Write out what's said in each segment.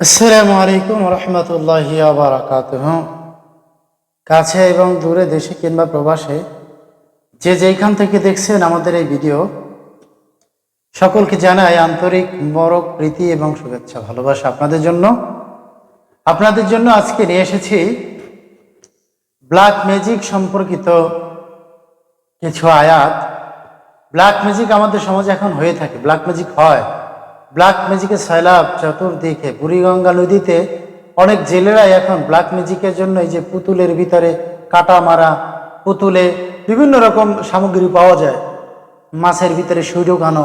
আসসালামু আলাইকুম রহমতুল্লাহি আবরাকাত কাছে এবং দূরে দেশে কিংবা প্রবাসে যে যেইখান থেকে দেখছেন আমাদের এই ভিডিও, সকলকে জানাই আন্তরিক মরক প্রীতি এবং শুভেচ্ছা, ভালোবাসা আপনাদের জন্য। আপনাদের জন্য আজকে নিয়ে এসেছি ব্ল্যাক ম্যাজিক সম্পর্কিত কিছু আয়াত। ব্ল্যাক ম্যাজিক আমাদের সমাজে এখন হয়ে থাকে ব্ল্যাক ম্যাজিক হয়। ব্ল্যাক ম্যাজিকের সয়লাভ চতুর্দিকে, বুড়িগঙ্গা নদীতে অনেক জেলেরাই এখন ব্ল্যাক ম্যাজিকের জন্য এই যে পুতুলের ভিতরে কাটা মারা, পুতুলে বিভিন্ন রকম সামগ্রী পাওয়া যায়। মাছের ভিতরে সূর্য গানো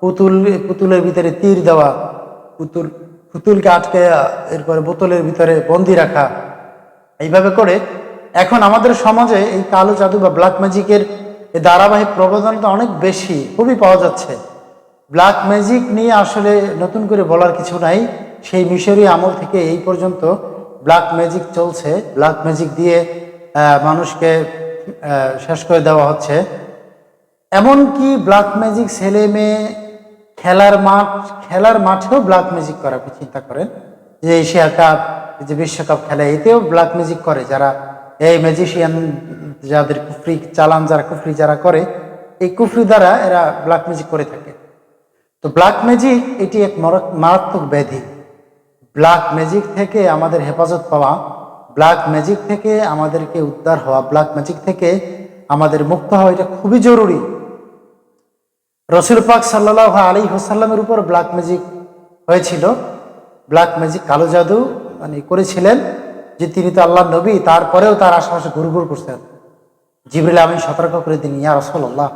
পুতুল, পুতুলের ভিতরে তীর দেওয়া, পুতুল, পুতুলকে আটকে, এরপরে বোতলের ভিতরে বন্দি রাখা। এইভাবে করে এখন আমাদের সমাজে এই কালো জাদু বা ব্ল্যাক ম্যাজিকের ধারাবাহিক প্রবণতা অনেক বেশি, খুবই পাওয়া যাচ্ছে। ব্ল্যাক ম্যাজিক নিয়ে আসলে নতুন করে বলার কিছু নাই। সেই মিশরি আমল থেকে এই পর্যন্ত ব্ল্যাক ম্যাজিক চলছে। ব্ল্যাক ম্যাজিক দিয়ে মানুষকে শেষ করে দেওয়া হচ্ছে। এমনকি ব্ল্যাক ম্যাজিক ছেলে মেয়ে খেলার মাঠ, খেলার মাঠেও ব্ল্যাক ম্যাজিক করে আপনি চিন্তা করেন। যে এশিয়া কাপ যে বিশ্বকাপ খেলে, এতেও ব্ল্যাক ম্যাজিক করে যারা এই ম্যাজিশিয়ান যাদের কুফরি চালান, যারা কুফরি যারা করে, এই কুফরি দ্বারা এরা ব্ল্যাক ম্যাজিক করে থাকে। তো ব্ল্যাক ম্যাজিক এটি এক মর- মারাত্মক ব্যাধি। ব্ল্যাক ম্যাজিক থেকে আমাদের হেফাজত পাওয়া ব্ল্যাক ম্যাজিক থেকে আমাদেরকে উদ্ধার হওয়া ব্ল্যাক ম্যাজিক থেকে আমাদের মুক্ত হওয়া এটা খুবই জরুরি। রসুল পাক সাল্লাহ আলী হোসাল্লামের উপর ব্ল্যাক ম্যাজিক হয়েছিল। ব্ল্যাক ম্যাজিক কালো জাদু মানে করেছিলেন যে তিনি তো আল্লাহ নবী, তারপরেও তার আশেপাশে ঘুর ঘুর করছেন। জিবরিল আমি সতর্ক করে দিন, ইয়া রসল্লাহ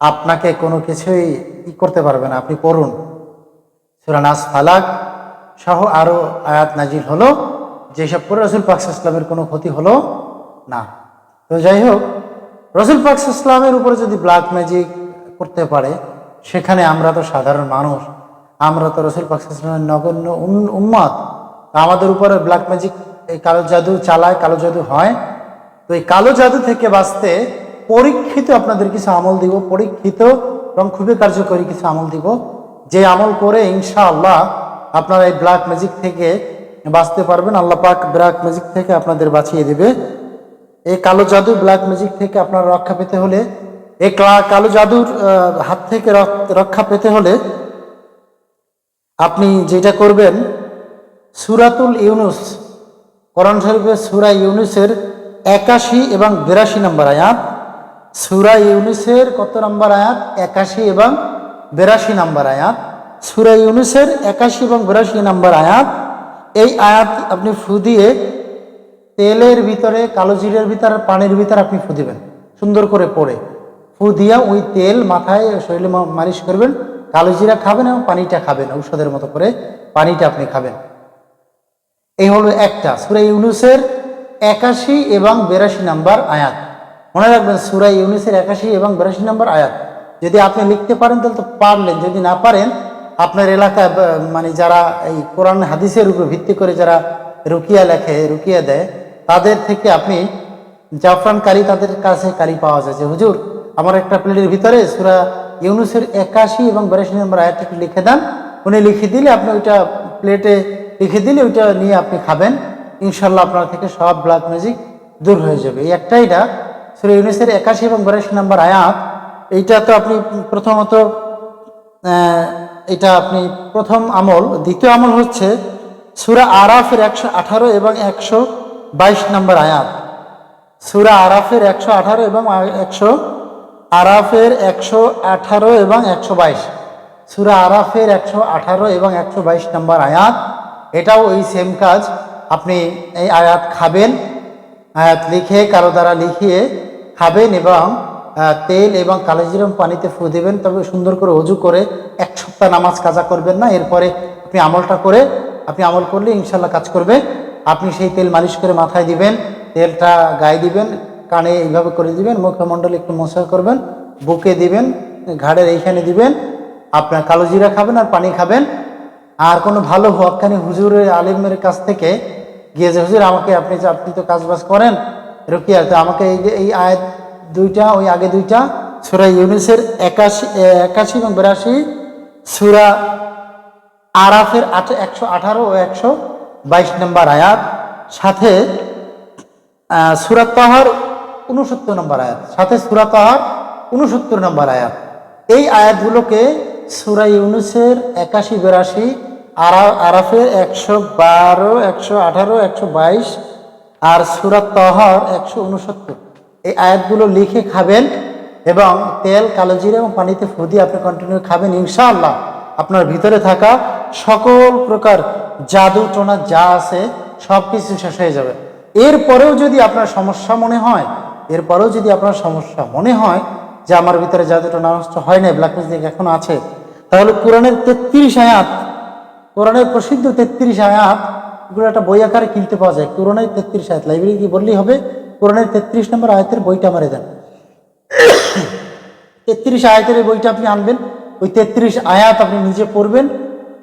আপনাকে কোনো কিছুই ই করতে পারবে না। আপনি করুন সুরানাস ফালাক সহ আরও আয়াত নাজিল হলো। যেসব করে রসুল পাক ইসলামের কোনো ক্ষতি হলো না। তো যাই হোক, রসুল পাক ইসলামের উপরে যদি ব্ল্যাক ম্যাজিক করতে পারে, সেখানে আমরা তো সাধারণ মানুষ। আমরা তো রসুল পাক ইসলামের নগণ্য উন- উম্মত আমাদের উপরে ব্ল্যাক ম্যাজিক এই কালো জাদু চালায়, কালো জাদু হয়। তো এই কালো জাদু থেকে বাঁচতে পরীক্ষিত আপনাদের কিছু আমল দিব, পরীক্ষিত এবং খুবই কার্যকরী কিছু আমল দিব। যে আমল করে ইনশাআল্লাহ আপনারা এই ব্ল্যাক ম্যাজিক থেকে বাঁচতে পারবেন, আল্লাহ পাক ব্ল্যাক ম্যাজিক থেকে আপনাদের বাঁচিয়ে দেবে। এই কালো জাদু ব্ল্যাক ম্যাজিক থেকে আপনারা রক্ষা পেতে হলে, এই কালো জাদুর হাত থেকে রক- রক্ষা পেতে হলে আপনি যেটা করবেন, সুরাতুল ইউনুস, কোরআন শরীফের সুরা ইউনুসের একাশি এবং বিরাশি নম্বর আয়াত। সুরা ইউনুসের কত নম্বর আয়াত? একাশি এবং বিরাশি নম্বর আয়াত। সুরা ইউনুসের একাশি এবং বিরাশি নম্বর আয়াত। এই আয়াত আপনি ফু দিয়ে তেলের ভিতরে, কালো জিরের ভিতরে পানির ভিতরে আপনি ফু দিবেন। সুন্দর করে পড়ে। ফু দিয়া ওই তেল মাথায় শরীরে মালিশ করবেন। কালো জিরা খাবেন এবং পানিটা খাবেন, ঔষধের মতো করে পানিটা আপনি খাবেন। এই হলো একটা। সুরা ইউনুসের একাশি এবং বিরাশি নাম্বার আয়াত। মনে রাখবেন সুরা ইউনুসের একাশি এবং বিরাশি নম্বর আয়াত। যদি আপনি লিখতে পারেন, তাহলে তো পারলেন যদি না পারেন, আপনার এলাকায় মানে যারা এই কোরআন হাদিসের উপর ভিত্তি করে যারা রুকিয়া লেখে, রুকিয়া দেয়, তাদের থেকে আপনি জাফরান কারি তাদের কাছে কারি পাওয়া যায় যে, হুজুর, আমার একটা প্লেটের ভিতরে সুরা ইউনুসের একাশি এবং বিরাশি নম্বর আয়াত একটু লিখে দেন। উনি লিখে দিলে আপনি ওইটা প্লেটে লিখে দিলে ওইটা নিয়ে আপনি খাবেন। ইনশাল্লাহ আপনার থেকে সব ব্ল্যাক ম্যাজিক দূর হয়ে যাবে। এই একটাই না সুরা ইউনুসের একাশি এবং বিরাশি নম্বর আয়াত, এইটা তো আপনি প্রথমত এটা আপনি প্রথম আমল। দ্বিতীয় আমল হচ্ছে সুরা আরাফের একশো আঠারো এবং একশো বাইশ নম্বর আয়াত। সুরা আরাফের একশো আঠারো এবং একশো আরাফের একশো আঠারো এবং একশো বাইশ। সুরা আরাফের একশো আঠারো এবং একশো বাইশ নম্বর আয়াত, এটাও এই সেম কাজ। আপনি এই আয়াত খাবেন, আয়াত লিখে, কারও দ্বারা লিখিয়ে খাবেন এবং তেল এবং কালোজিরম পানিতে ফু দেবেন, তবে সুন্দর করে অজু করে এক সপ্তাহ নামাজ কাজা করবেন না। এরপরে আপনি আমলটা করে, আপনি আমল করলে ইনশাল্লাহ কাজ করবে। আপনি সেই তেল মালিশ করে মাথায় দিবেন, তেলটা গায়ে দিবেন, কানে এইভাবে করে দিবেন, মুখমণ্ডলে একটু মশা করবেন, বুকে দিবেন, ঘাড়ের এইখানে দিবেন, আপনার কালো জিরা খাবেন আর পানি খাবেন। আর কোনো ভালো হকানি হুজুরের আলিমের কাছ থেকে গিয়ে যে, হুজুর, আমাকে আপনি যে আপনি তো কাজ বাজ করেন রুকিয়া, তো আমাকে এই যে এই আয়াত দুইটা, ওই আগে দুইটা, সুরা ইউনিসের একাশি একাশি এবং বিরাশি, সুরা আরাফের আট, একশো আঠারো ও একশো বাইশ নম্বর আয়াত, সাথে সুরাত তাহার উনসত্তর নম্বর আয়াত, সাথে সুরাত তাহার উনসত্তর নম্বর আয়াত। এই আয়াতগুলোকে সুরা ইউনুসের একাশি, বিরাশি, আরা, আরাফের একশো বারো, একশো আঠারো, একশো বাইশ আর সুরাত তহর একশো উনসত্তর। এই আয়াতগুলো লিখে খাবেন এবং তেল, কালো জিরে এবং পানিতে ফু দিয়ে আপনি কন্টিনিউ খাবেন, ইনশাআল্লাহ আপনার ভিতরে থাকা সকল প্রকার জাদু টোনা যা আছে সব কিছু শেষ হয়ে যাবে। এরপরেও যদি আপনার সমস্যা মনে হয়, এরপরেও যদি আপনার সমস্যা মনে হয় যে আমার ভিতরে জাদু টোনা নষ্ট হয় না ব্ল্যাক ম্যাজিক এখন আছে, তাহলে কোরআনের তেত্রিশ আয়াত, কোরআনের প্রসিদ্ধ তেত্রিশ আয়াত এগুলো একটা বই আকারে কিনতে পাওয়া যায়। কোরআনের তেত্রিশ আয়াত। লাইব্রেরি কি বললেই হবে, কোরআনের তেত্রিশ নম্বর আয়াতের বইটা মারে দেন। তেত্রিশ আয়াতের এই বইটা আপনি আনবেন, ওই তেত্রিশ আয়াত আপনি নিজে পড়বেন।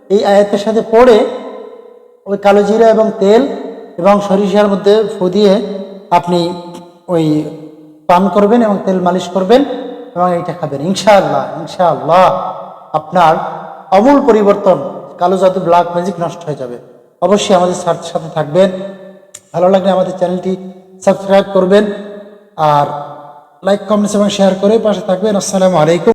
এই আয়াতের সাথে পড়ে ওই কালো জিরা এবং তেল এবং সরিষার মধ্যে ফু দিয়ে আপনি ওই পান করবেন এবং তেল মালিশ করবেন এবং এইটা খাবেন। ইনশাআল্লাহ ইনশাআল্লাহ আপনার অমূল পরিবর্তন, কালো জাদু ব্ল্যাক ম্যাজিক নষ্ট হয়ে যাবে। অবশ্যই আমাদের সাথে সাথে থাকবেন। ভালো লাগলে আমাদের চ্যানেলটি সাবস্ক্রাইব করবেন। আর লাইক কমেন্টস এবং শেয়ার করে পাশে থাকবেন। আসসালামু আলাইকুম।